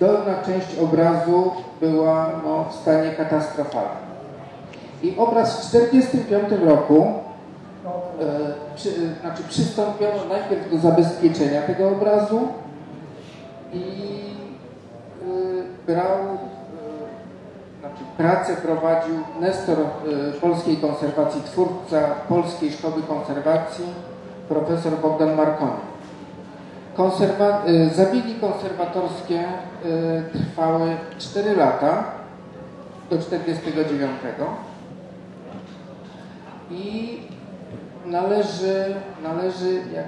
Dolna część obrazu była no, w stanie katastrofalnym. I obraz w 1945 roku e, przy, znaczy przystąpiono najpierw do zabezpieczenia tego obrazu i e, brał, e, znaczy pracę prowadził Nestor e, polskiej konserwacji, twórca Polskiej Szkoły Konserwacji, profesor Bogdan Markoni. Konserwa y, zabiegi konserwatorskie y, trwały 4 lata do 49 i należy, należy jak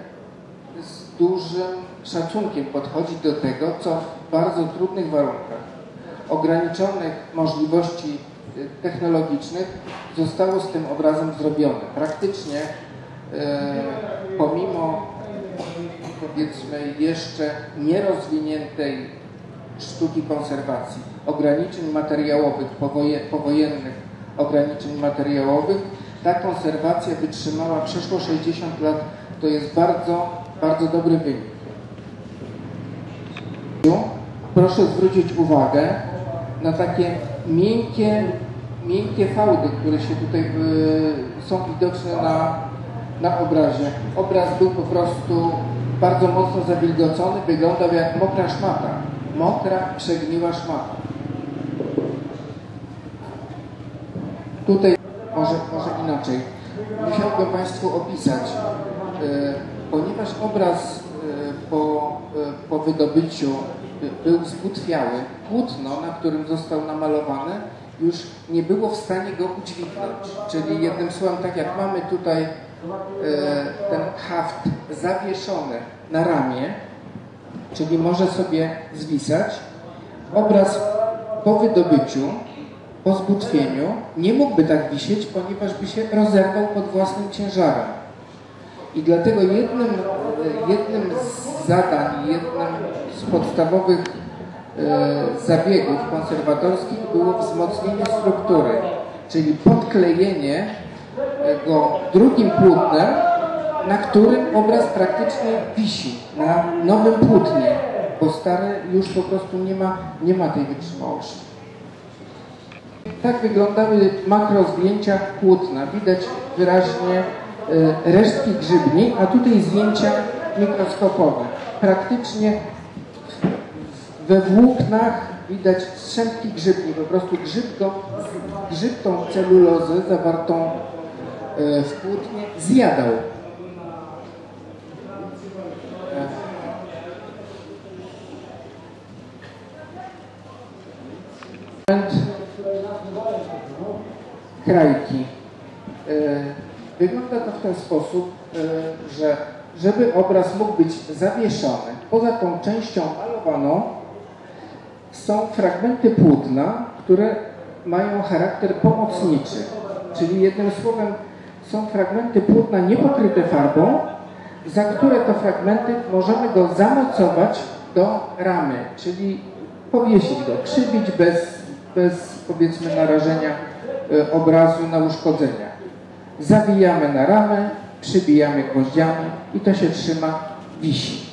z dużym szacunkiem podchodzić do tego, co w bardzo trudnych warunkach, ograniczonych możliwości y, technologicznych zostało z tym obrazem zrobione. Praktycznie pomimo powiedzmy jeszcze nierozwiniętej sztuki konserwacji, ograniczeń materiałowych, powojennych ograniczeń materiałowych, ta konserwacja wytrzymała przeszło 60 lat. To jest bardzo, bardzo dobry wynik. Proszę zwrócić uwagę na takie miękkie, miękkie fałdy, które się tutaj y, są widoczne na, na obrazie. Obraz był po prostu bardzo mocno zawilgocony, wyglądał jak mokra szmata. Mokra, przegniła szmata. Tutaj może, może inaczej. Musiałbym Państwu opisać, e, ponieważ obraz e, po, e, po wydobyciu był zbutwiały, płótno, na którym został namalowany, już nie było w stanie go udźwignąć. Czyli jednym słowem, tak jak mamy tutaj E, ten haft zawieszony na ramię, czyli może sobie zwisać. Obraz po wydobyciu, po zbutwieniu nie mógłby tak wisieć, ponieważ by się rozerwał pod własnym ciężarem. I dlatego jednym, jednym z zadań, jednym z podstawowych e, zabiegów konserwatorskich było wzmocnienie struktury, czyli podklejenie go drugim płótnem, na którym obraz praktycznie wisi, na nowym płótnie, bo stare już po prostu nie ma, nie ma tej wytrzymałości. Tak wyglądały makro zdjęcia płótna. Widać wyraźnie e, resztki grzybni, a tutaj zdjęcia mikroskopowe. Praktycznie we włóknach widać strzępki grzybni, po prostu grzyb, go, grzyb tą celulozę zawartą w płótnie zjadał. Krajki. E, wygląda to w ten sposób, e, że żeby obraz mógł być zawieszony, poza tą częścią malowaną są fragmenty płótna, które mają charakter pomocniczy. Czyli jednym słowem są fragmenty płótna niepokryte farbą, za które to fragmenty możemy go zamocować do ramy, czyli powiesić go, krzywić bez, bez powiedzmy narażenia e, obrazu na uszkodzenia. Zawijamy na ramę, przybijamy gwoździami i to się trzyma, wisi.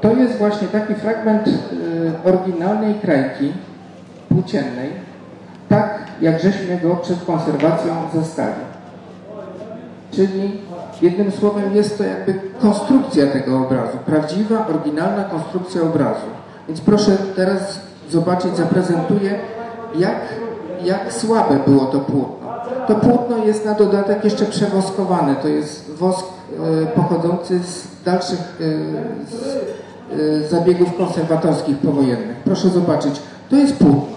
To jest właśnie taki fragment e, oryginalnej krajki płóciennej, tak jak żeśmy go przed konserwacją zastali. Czyli jednym słowem jest to jakby konstrukcja tego obrazu, prawdziwa, oryginalna konstrukcja obrazu. Więc proszę teraz zobaczyć, zaprezentuję, jak, jak słabe było to płótno. To płótno jest na dodatek jeszcze przewoskowane. To jest wosk e, pochodzący z dalszych e, z, e, zabiegów konserwatorskich powojennych. Proszę zobaczyć, to jest płótno.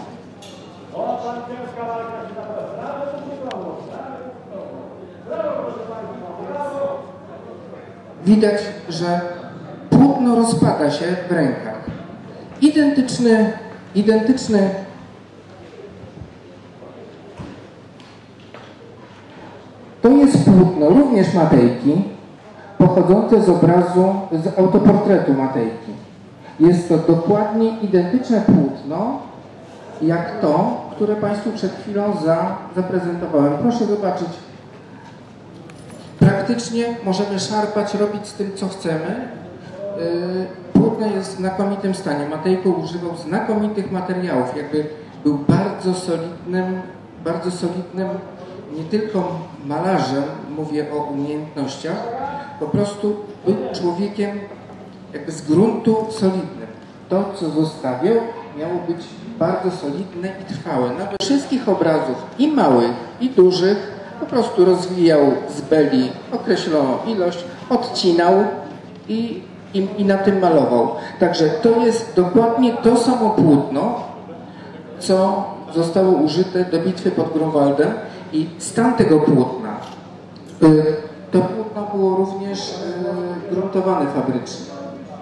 Widać, że płótno rozpada się w rękach. Identyczny, identyczny to jest płótno również Matejki, pochodzące z obrazu, z autoportretu Matejki. Jest to dokładnie identyczne płótno, jak to, które Państwu przed chwilą za, zaprezentowałem. Proszę zobaczyć praktycznie możemy szarpać, robić z tym, co chcemy. Y, płótno jest w znakomitym stanie. Matejko używał znakomitych materiałów, jakby był bardzo solidnym, bardzo solidnym nie tylko malarzem, mówię o umiejętnościach, po prostu był człowiekiem jakby z gruntu solidnym. To, co zostawiał, miało być bardzo solidne i trwałe. Nawet wszystkich obrazów, i małych, i dużych, po prostu rozwijał z beli określoną ilość, odcinał i, i, i na tym malował. Także to jest dokładnie to samo płótno, co zostało użyte do bitwy pod Grunwaldem i stan tego płótna. y, To płótno było również y, gruntowane fabrycznie.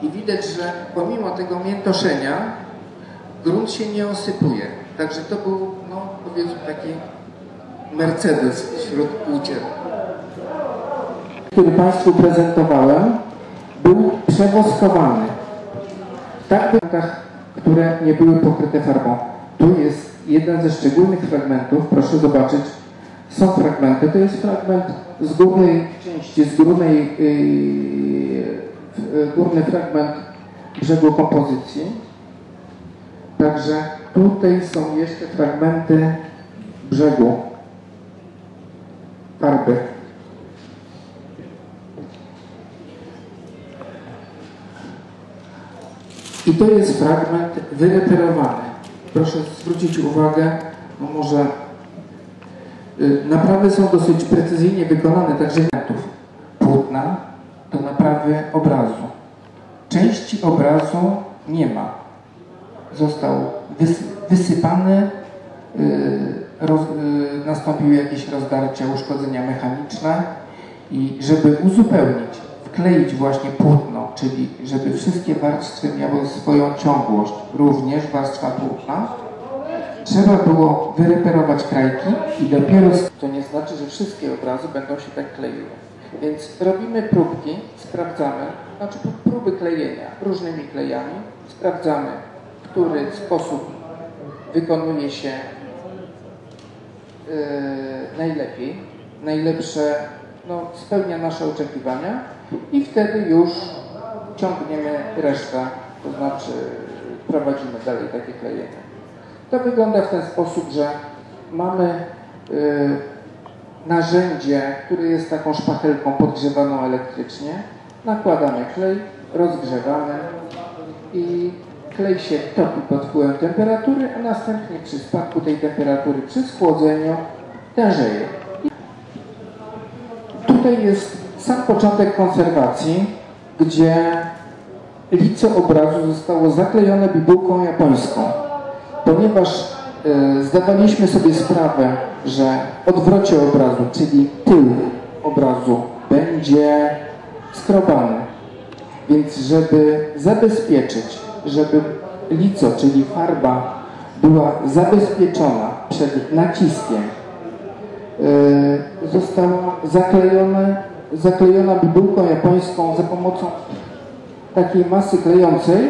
I widać, że pomimo tego miętoszenia grunt się nie osypuje. Także to był, no powiedzmy, taki Mercedes wśród płócien. Który Państwu prezentowałem, był przewoskowany. Tak w bankach, które nie były pokryte farbą. Tu jest jeden ze szczególnych fragmentów, proszę zobaczyć, są fragmenty, to jest fragment z górnej części, z górnej, yy, górny fragment brzegu kompozycji. Także tutaj są jeszcze fragmenty brzegu farby. I to jest fragment wyreperowany. Proszę zwrócić uwagę, no może y, naprawy są dosyć precyzyjnie wykonane, także elementów płótna to naprawy obrazu. Części obrazu nie ma. Został wys, wysypany, y, roz, y, nastąpiły jakieś rozdarcia, uszkodzenia mechaniczne i żeby uzupełnić, wkleić właśnie płótno, czyli żeby wszystkie warstwy miały swoją ciągłość, również warstwa płótna, trzeba było wyreperować krajki i dopiero... To nie znaczy, że wszystkie obrazy będą się tak kleiły. Więc robimy próbki, sprawdzamy, znaczy próby klejenia różnymi klejami, sprawdzamy, w który sposób wykonuje się najlepiej, najlepsze, no, spełnia nasze oczekiwania i wtedy już ciągniemy resztę, to znaczy prowadzimy dalej takie klejenie. To wygląda w ten sposób, że mamy yy, narzędzie, które jest taką szpachelką podgrzewaną elektrycznie, nakładamy klej, rozgrzewamy i klej się topi pod wpływem temperatury, a następnie przy spadku tej temperatury, przy schłodzeniu tężeje. Tutaj jest sam początek konserwacji, gdzie lice obrazu zostało zaklejone bibułką japońską. Ponieważ e, zdawaliśmy sobie sprawę, że odwrocie obrazu, czyli tył obrazu będzie skrobany. Więc żeby zabezpieczyć, żeby lico, czyli farba była zabezpieczona przed naciskiem, e, została zaklejona, bibułką japońską za pomocą takiej masy klejącej,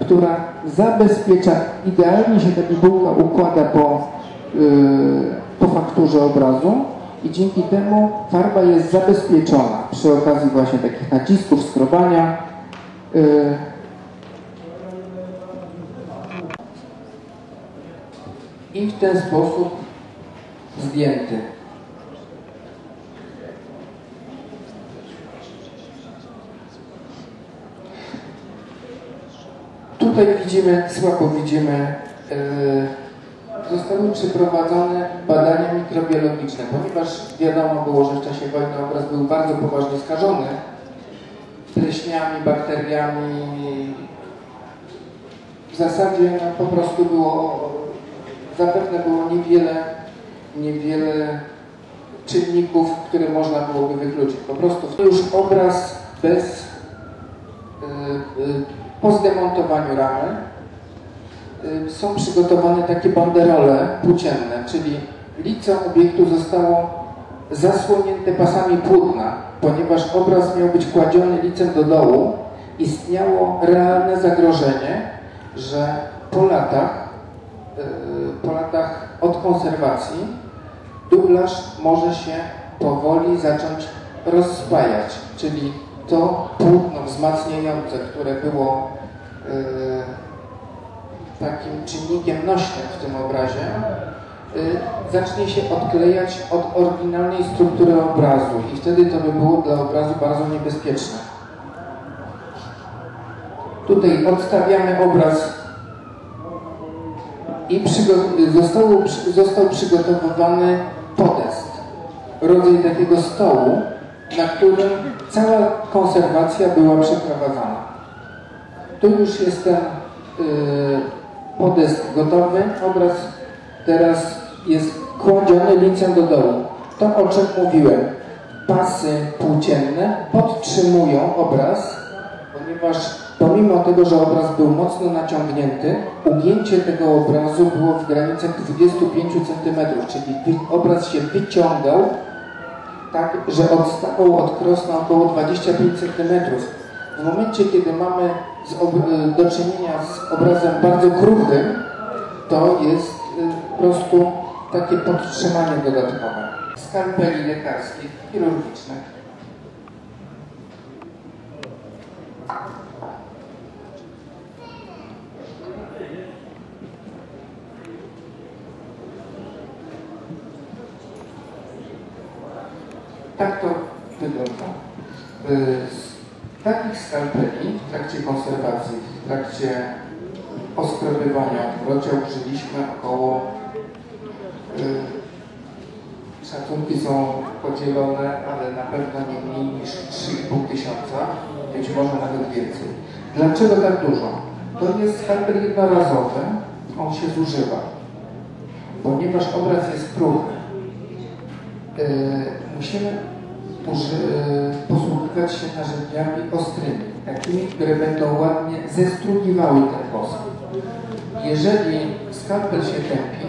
która zabezpiecza, idealnie się ta bibułka układa po, yy, po fakturze obrazu i dzięki temu farba jest zabezpieczona przy okazji właśnie takich nacisków, skrobania. I w ten sposób zdjęty. Tutaj widzimy, słabo widzimy, yy, zostały przeprowadzone badania mikrobiologiczne, ponieważ wiadomo było, że w czasie wojny obraz był bardzo poważnie skażony pleśniami, bakteriami. W zasadzie no, po prostu było, zapewne było niewiele, niewiele czynników, które można byłoby wykluczyć. Po prostu to już obraz bez yy, yy, po zdemontowaniu ramy y, są przygotowane takie banderole płócienne, czyli lice obiektu zostało zasłonięte pasami płótna, ponieważ obraz miał być kładziony licem do dołu, istniało realne zagrożenie, że po latach, y, po latach od konserwacji dublaż może się powoli zacząć rozspajać, czyli to płótno wzmacniające, które było takim czynnikiem nośnym w tym obrazie, y, zacznie się odklejać od oryginalnej struktury obrazu i wtedy to by było dla obrazu bardzo niebezpieczne. Tutaj odstawiamy obraz i został, został przygotowywany podest, rodzaj takiego stołu, na którym cała konserwacja była przeprowadzana. Tu już jest ten yy, podest gotowy, obraz teraz jest kładziony lincem do dołu. To o czym mówiłem. Pasy płócienne podtrzymują obraz, ponieważ pomimo tego, że obraz był mocno naciągnięty, ugięcie tego obrazu było w granicach 25 cm, czyli obraz się wyciągał tak, że odstawał od krosna około 25 cm. W momencie, kiedy mamy do czynienia z obrazem bardzo kruchym, to jest y, po prostu takie podtrzymanie dodatkowe. Skalpeli lekarskich, chirurgicznych. Tak to wygląda. Z takich skalpeli w trakcie konserwacji, w trakcie oskrobywania użyliśmy około y, szacunki są podzielone, ale na pewno nie mniej niż 3,5 tysiąca, być może nawet więcej. Dlaczego tak dużo? To jest skalpel jednorazowy, on się zużywa, ponieważ obraz jest kruchy E, musimy e, posługiwać się narzędziami ostrymi, takimi, które będą ładnie zestrugiwały ten wosk. Jeżeli skalpel się tępi,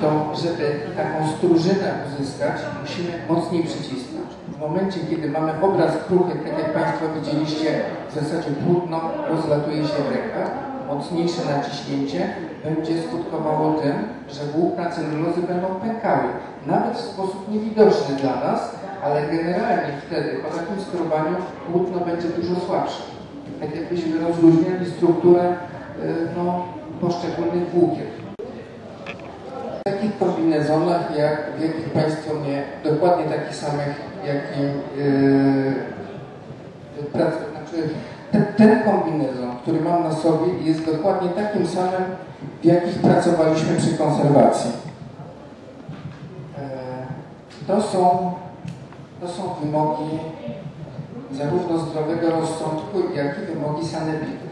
to żeby taką stróżynę uzyskać, musimy mocniej przycisnąć. W momencie, kiedy mamy obraz kruchy, tak jak Państwo widzieliście, w zasadzie płótno rozlatuje się w rękach, mocniejsze naciśnięcie będzie skutkowało tym, że włókna celulozy będą pękały. Nawet w sposób niewidoczny dla nas, ale generalnie wtedy po takim skrobaniu płótno będzie dużo słabsze. Tak jakbyśmy rozluźniali strukturę y, no, poszczególnych włókien. W takich kombinezonach, jak, w jakich Państwo mnie, dokładnie takich samych, jakim yy, prac, znaczy ten, ten kombinezon, który mam na sobie, jest dokładnie takim samym, w jakich pracowaliśmy przy konserwacji. E, to są, to są wymogi zarówno zdrowego rozsądku, jak i wymogi sanepidu.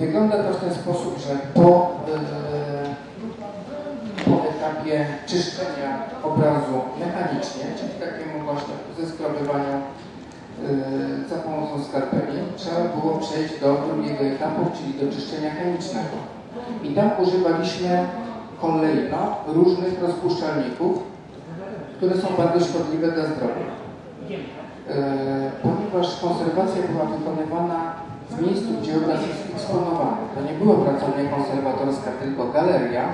Wygląda to w ten sposób, że po, e, po etapie czyszczenia obrazu mechanicznie, czyli takiemu właśnie zeskrobywaniu Y, za pomocą skalpeli trzeba było przejść do drugiego etapu, czyli do czyszczenia chemicznego. I tam używaliśmy kolejno różnych rozpuszczalników, które są bardzo szkodliwe dla zdrowia. Y, ponieważ konserwacja była wykonywana w miejscu, gdzie obraz jest eksponowany. To nie była pracownia konserwatorska, tylko galeria.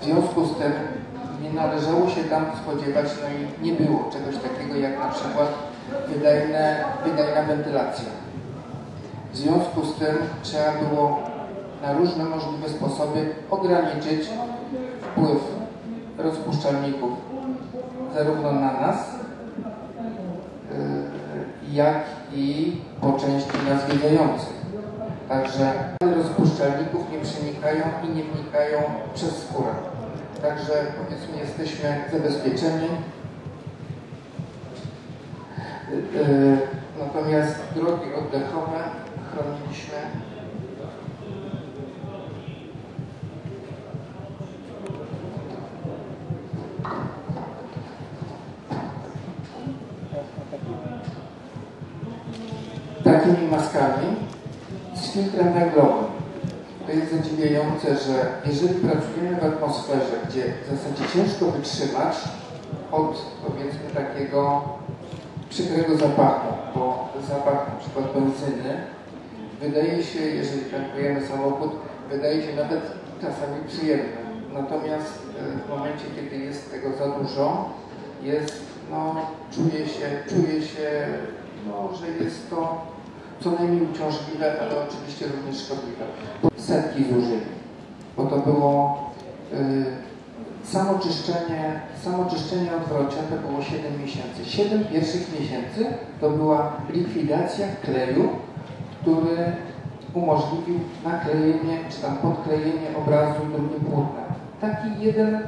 W związku z tym nie należało się tam spodziewać, no i nie było czegoś takiego jak na przykład wydajne, wydajna wentylacja. W związku z tym trzeba było na różne możliwe sposoby ograniczyć wpływ rozpuszczalników zarówno na nas, y, jak i po części na zwiedzających. Także rozpuszczalników nie przenikają i nie wnikają przez skórę. Także powiedzmy jesteśmy zabezpieczeni natomiast drogi oddechowe chroniliśmy takimi maskami z filtrem węglowym. To jest zadziwiające, że jeżeli pracujemy w atmosferze, gdzie w zasadzie ciężko wytrzymać od powiedzmy takiego przykrego zapachu, bo zapach na przykład benzyny wydaje się, jeżeli tankujemy samochód, wydaje się nawet czasami przyjemny. Natomiast e, w momencie, kiedy jest tego za dużo, jest, no, czuje się, czuje się no, że jest to co najmniej uciążliwe, ale oczywiście również szkodliwe. Setki zużyli, bo to było y, samo czyszczenie, samo to było 7 miesięcy. 7 pierwszych miesięcy to była likwidacja kleju, który umożliwił naklejenie czy tam podklejenie obrazu drugim płótnem. Taki jeden y,